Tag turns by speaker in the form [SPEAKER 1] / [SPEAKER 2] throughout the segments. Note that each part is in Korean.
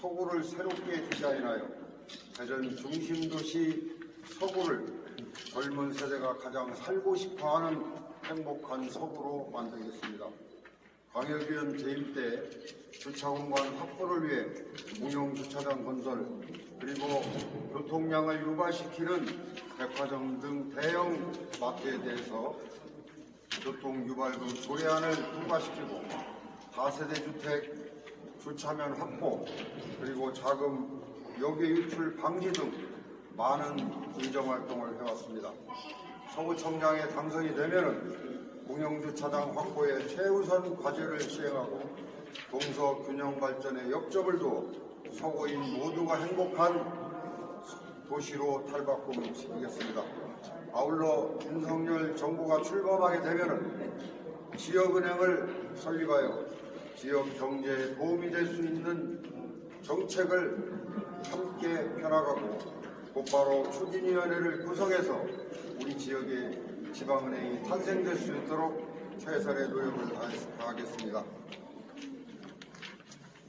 [SPEAKER 1] 서구를 새롭게 디자인하여 대전 중심도시 서구를 젊은 세대가 가장 살고 싶어하는 행복한 서구로 만들겠습니다. 광역위원 재임 때 주차 공간 확보를 위해 공용 주차장 건설 그리고 교통량을 유발시키는 백화점 등 대형 마트에 대해서 교통 유발금 조례안을 통과시키고 다세대 주택 주차면 확보 그리고 자금 여기 유출 방지 등 많은 의정 활동을 해왔습니다. 서구청장에 당선이 되면은 공영주차장 확보에 최우선 과제를 시행하고 동서 균형 발전에 역점을 두어 서구인 모두가 행복한 도시로 탈바꿈시키겠습니다. 아울러 윤석열 정부가 출범하게 되면은 지역은행을 설립하여 지역 경제에 도움이 될 수 있는 정책을 함께 펴나가고 곧바로 추진위원회를 구성해서 우리 지역의 지방은행이 탄생될 수 있도록 최선의 노력을 다하- 다하겠습니다.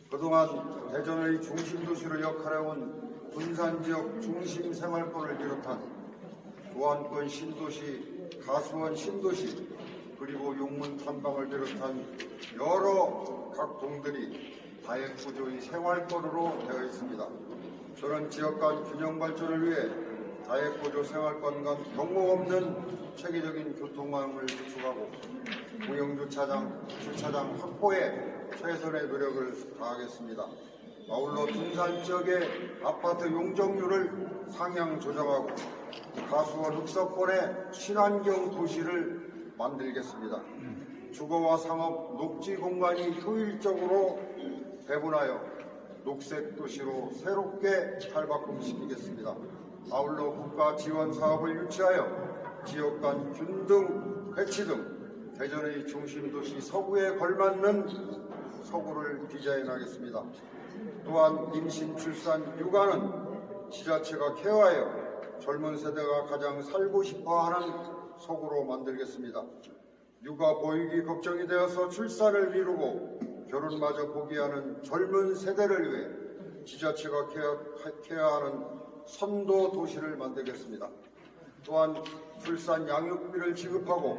[SPEAKER 1] 그동안 대전의 중심도시로 역할해온 군산 지역 중심 생활권을 비롯한 도안권 신도시, 가수원 신도시, 그리고 용문 탐방을 비롯한 여러 각 동들이 다액 구조의 생활권으로 되어 있습니다. 저는 지역 간 균형 발전을 위해 다액 구조 생활권 간 경로 없는 체계적인 교통망을 구축하고 공영 주차장, 주차장 확보에 최선의 노력을 다하겠습니다. 아울러 둔산 지역의 아파트 용적률을 상향 조정하고 가수원 흑석권의 친환경 도시를 만들겠습니다. 주거와 상업, 녹지 공간이 효율적으로 배분하여 녹색 도시로 새롭게 탈바꿈시키겠습니다. 아울러 국가 지원 사업을 유치하여 지역 간 균등 배치 등 대전의 중심 도시 서구에 걸맞는 서구를 디자인하겠습니다. 또한 임신, 출산, 육아는 지자체가 케어하여 젊은 세대가 가장 살고 싶어하는 서구로 만들겠습니다. 육아 보육이 걱정이 되어서 출산을 미루고 결혼마저 포기하는 젊은 세대를 위해 지자체가 케어, 케어하는 선도 도시를 만들겠습니다. 또한 출산 양육비를 지급하고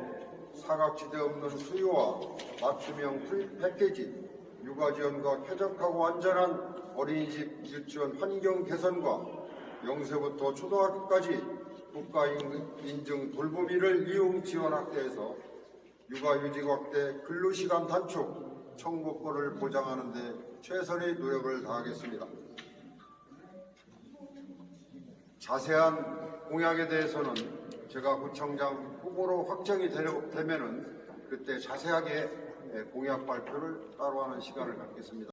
[SPEAKER 1] 사각지대 없는 수요와 맞춤형 풀 패키지, 육아 지원과 쾌적하고 안전한 어린이집 유치원 환경 개선과 영세부터 초등학교까지 국가 인증 돌보미를 이용 지원 확대해서 육아 유직 확대, 근로시간 단축, 청구권을 보장하는 데 최선의 노력을 다하겠습니다. 자세한 공약에 대해서는 제가 구청장 후보로 확정이 되려- 되면은 그때 자세하게 공약 발표를 따로 하는 시간을 갖겠습니다.